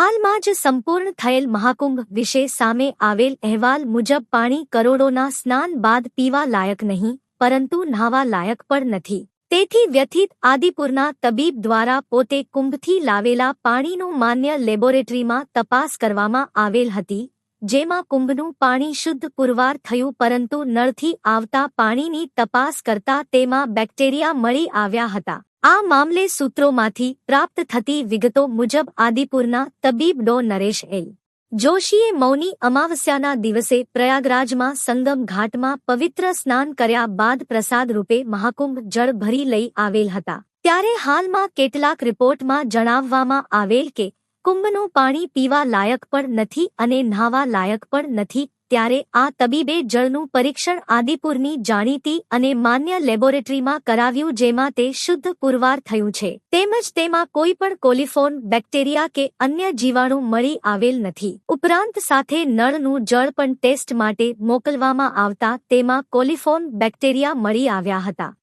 હાલમાં જ સંપૂર્ણ થયેલ મહાકુંભ વિશે સામે આવેલ અહેવાલ મુજબ પાણી કરોડોના સ્નાન બાદ પીવા લાયક નહીં, પરંતુ નહાવા લાયક પણ નથી. તેથી વ્યથિત આદિપુરના તબીબ દ્વારા પોતે કુંભથી લાવેલા પાણીનું માન્ય લેબોરેટરીમાં તપાસ કરવામાં આવેલ હતી, જેમાં કુંભનું પાણી શુદ્ધ પુરવાર થયું પરંતુ નળથી આવતા પાણીની તપાસ કરતા તેમાં બેક્ટેરિયા મળી આવ્યા હતા. આ મામલે સૂત્રોમાંથી પ્રાપ્ત થતી વિગતો મુજબ આદિપુરના તબીબ ડો નરેશ એલ. જોશીએ મૌની અમાવસ્યાના દિવસે પ્રયાગરાજમાં સંગમ ઘાટમાં પવિત્ર સ્નાન કર્યા બાદ પ્રસાદ રૂપે મહાકુંભ જળ ભરી લઈ આવેલ હતા. ત્યારે હાલમાં કેટલાક રિપોર્ટમાં જણાવવામાં આવેલ કે, કુંભનું પાણી પીવા લાયક પણ નથી અને નહાવા લાયક પણ નથી. ત્યારે આ તબીબે જળનું પરીક્ષણ આદિપુરની જાણીતી અને માન્ય લેબોરેટરીમાં કરાવ્યું જેમાં તે શુદ્ધ પુરવાર થયું છે. તેમજ તેમાં કોઈ પણ કોલિફોર્મ, બેક્ટેરિયા કે અન્ય જીવાણુ મળી આવેલ નથી. ઉપરાંત સાથે નળનું જળ પણ ટેસ્ટ માટે મોકલવામાં આવતા તેમાં કોલિફોર્મ, બેક્ટેરિયા મળી આવ્યા હતા.